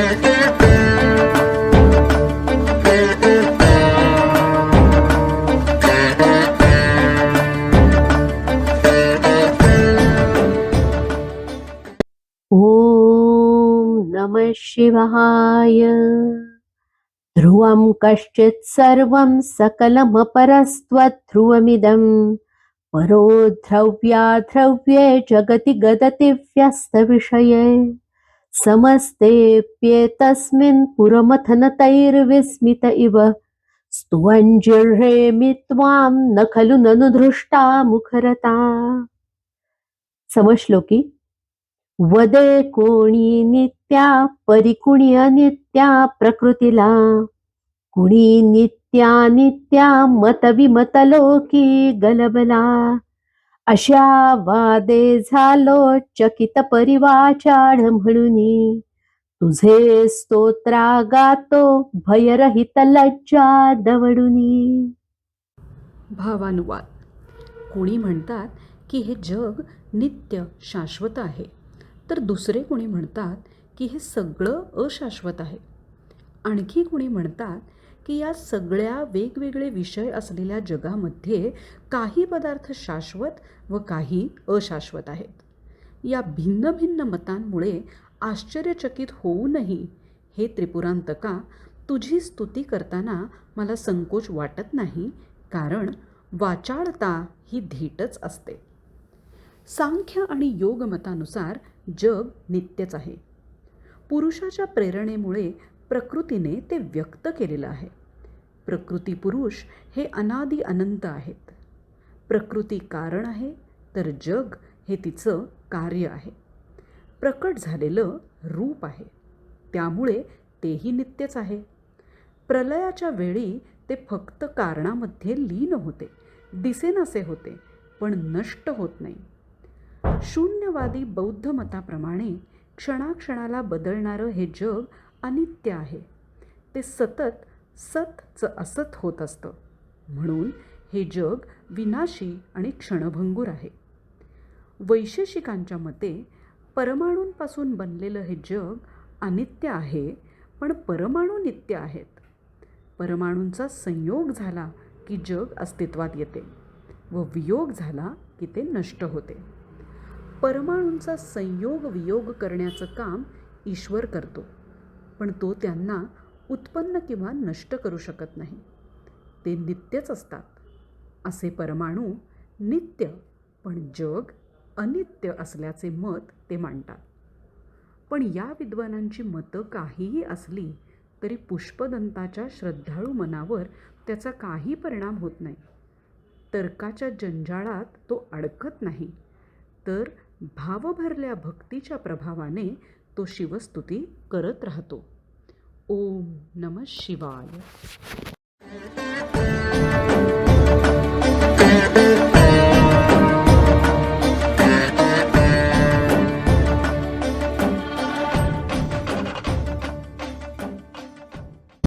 ॐ नमः शिवाय। ध्रुवं कश्चित् सर्वं सकलमपरस्त्वध्रुवमिदं। परो ध्रव्याध्रव्ये जगति गदति व्यस्तविषये। समस्तेऽप्येतस्मिन् पुरमथनतैर्विस्मित इव। स्तुवञ्जिह्रेमि त्वां न खलु ननु धृष्टा मुखरता समश्लोकी। वदे कोणी नित्या परिकुणी अनित्या प्रकृतीला। कुणी नित्या नित्या मतविमतलोकी गलबला। अशा वादे झालो चकित परिवाचाड म्हणून. तुझे स्तोत्रा गातो भयरहित लज्जा दवडुनी. भावानुवाद. कोणी म्हणतात की हे जग नित्य शाश्वत आहे तर दुसरे कोणी म्हणतात की हे सगळं अशाश्वत आहे. आणखी कोणी म्हणतात की या सगळ्या वेगवेगळे विषय असलेल्या जगामध्ये काही पदार्थ शाश्वत व काही अशाश्वत आहेत. या भिन्न भिन्न मतांमुळे आश्चर्यचकित होऊनही हे त्रिपुरांतका तुझी स्तुती करताना मला संकोच वाटत नाही कारण वाचाळता ही धीटच असते. सांख्य आणि योग मतानुसार जग नित्यच आहे. पुरुषाच्या प्रेरणेमुळे प्रकृतीने ते व्यक्त केलेलं आहे. प्रकृती पुरुष हे अनादी अनंत आहेत. प्रकृती कारण आहे तर जग हे तिचं कार्य आहे. प्रकट झालेलं रूप आहे. त्यामुळे तेही नित्यच आहे. प्रलयाच्या वेळी ते फक्त कारणामध्ये लीन होते दिसेनासे होते पण नष्ट होत नाही. शून्यवादी बौद्ध मताप्रमाणे क्षणाक्षणाला बदलणारं हे जग अनित्य आहे. ते सतत सतचं असत होत असतं. म्हणून हे जग विनाशी आणि क्षणभंगूर आहे. वैशेषिकांच्या मते परमाणूंपासून बनलेलं हे जग अनित्य आहे पण परमाणू नित्य आहेत. परमाणूंचा संयोग झाला की जग अस्तित्वात येते व वियोग झाला की ते नष्ट होते. परमाणूंचा संयोग वियोग करण्याचं काम ईश्वर करतो. पण तो त्यांना उत्पन्न किंवा नष्ट करू शकत नाही. ते नित्यच असतात. असे परमाणू नित्य पण जग अनित्य असल्याचे मत ते मांडतात. पण या विद्वानांची मतं काहीही असली तरी पुष्पदंताच्या श्रद्धाळू मनावर त्याचा काही परिणाम होत नाही. तर्काच्या जंजाळात तो अडकत नाही. तर भावभरल्या भक्तीच्या प्रभावाने तो शिवस्तुती करत राहतो. ओम नम शिवाय.